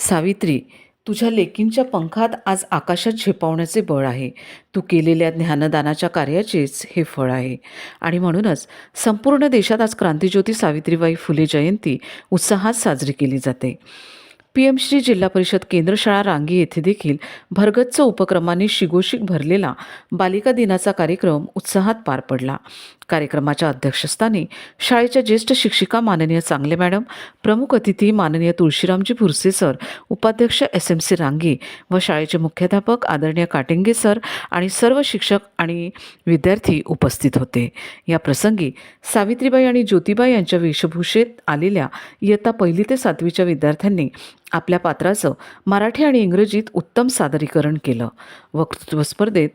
सावित्री तुझ्या लेकींच्या पंखात आज आकाशात झेपावण्याचे बळ आहे. तू केलेल्या ज्ञानदानाच्या कार्याचेच हे फळ आहे. आणि म्हणूनच संपूर्ण देशात आज क्रांतिज्योती सावित्रीबाई फुले जयंती उत्साहात साजरी केली जाते. पी एम श्री जिल्हा परिषद केंद्रशाळा रांगी येथे देखील भरगच्च उपक्रमाने शिगोशिक भरलेला बालिका दिनाचा कार्यक्रम उत्साहात पार पडला. कार्यक्रमाच्या अध्यक्षस्थानी शाळेच्या ज्येष्ठ शिक्षिका माननीय चांगले मॅडम प्रमुख अतिथी माननीय तुळशीरामजी भुरसे सर उपाध्यक्ष एस एम सी रांगे व शाळेचे मुख्याध्यापक आदरणीय काटेंगे सर आणि सर्व शिक्षक आणि विद्यार्थी उपस्थित होते. या प्रसंगी सावित्रीबाई आणि ज्योतिबाई यांच्या वेशभूषेत आलेल्या इयत्ता पहिली ते सातवीच्या विद्यार्थ्यांनी आपल्या पात्राचं मराठी आणि इंग्रजीत उत्तम सादरीकरण केलं. वक्तृत्व स्पर्धेत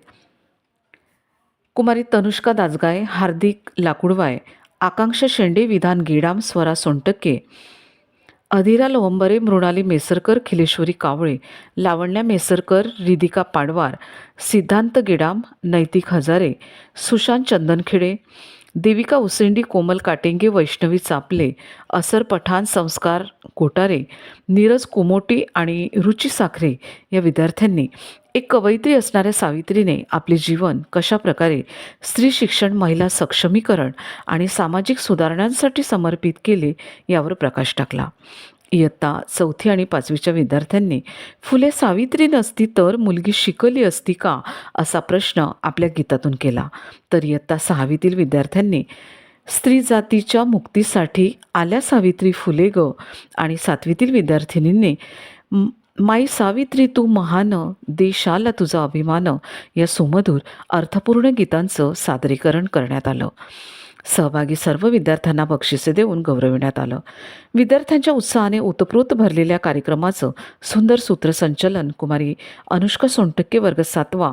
कुमारी तनुष्का दासगाय हार्दिक लाकुडवाय आकांक्षा शेंडे विधान गेडाम स्वरा सोनटक्के अधिरा लोहंबरे मृणाली मेसरकर खिलेश्वरी कावळे लावण्या मेसरकर रिदिका पाडवार सिद्धांत गेडाम नैतिक हजारे सुशांत चंदनखेडे देविका उसेंडी कोमल काटेंगे वैष्णवी चापले असर पठाण संस्कार कोटारे नीरज कोमोटी आणि रुची साखरे या विद्यार्थ्यांनी एक कवयित्री असणाऱ्या सावित्रीने आपले जीवन कशा प्रकारे स्त्री शिक्षण महिला सक्षमीकरण आणि सामाजिक सुधारणांसाठी समर्पित केले यावर प्रकाश टाकला. इयत्ता चौथी आणि पाचवीच्या विद्यार्थ्यांनी फुले सावित्री नसती तर मुलगी शिकली असती का? असा प्रश्न आपल्या गीतातून केला. तर इयत्ता सहावीतील विद्यार्थ्यांनी स्त्री जातीच्या मुक्तीसाठी आल्या सावित्री फुले ग. आणि सातवीतील विद्यार्थिनींनी माई सावित्री तू महान देशाला तुझा अभिमान. या सुमधूर अर्थपूर्ण गीतांचं सादरीकरण करण्यात आलं. सहभागी सर्व विद्यार्थ्यांना बक्षिसे देऊन गौरविण्यात आलं. विद्यार्थ्यांच्या उत्साहाने ओतप्रोत भरलेल्या कार्यक्रमाचं सुंदर सूत्रसंचलन कुमारी अनुष्का सोनटक्के वर्ग सातवा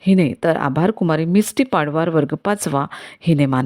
हिने तर आभार कुमारी मिस्टी पाडवार वर्ग पाचवा हिने मानले.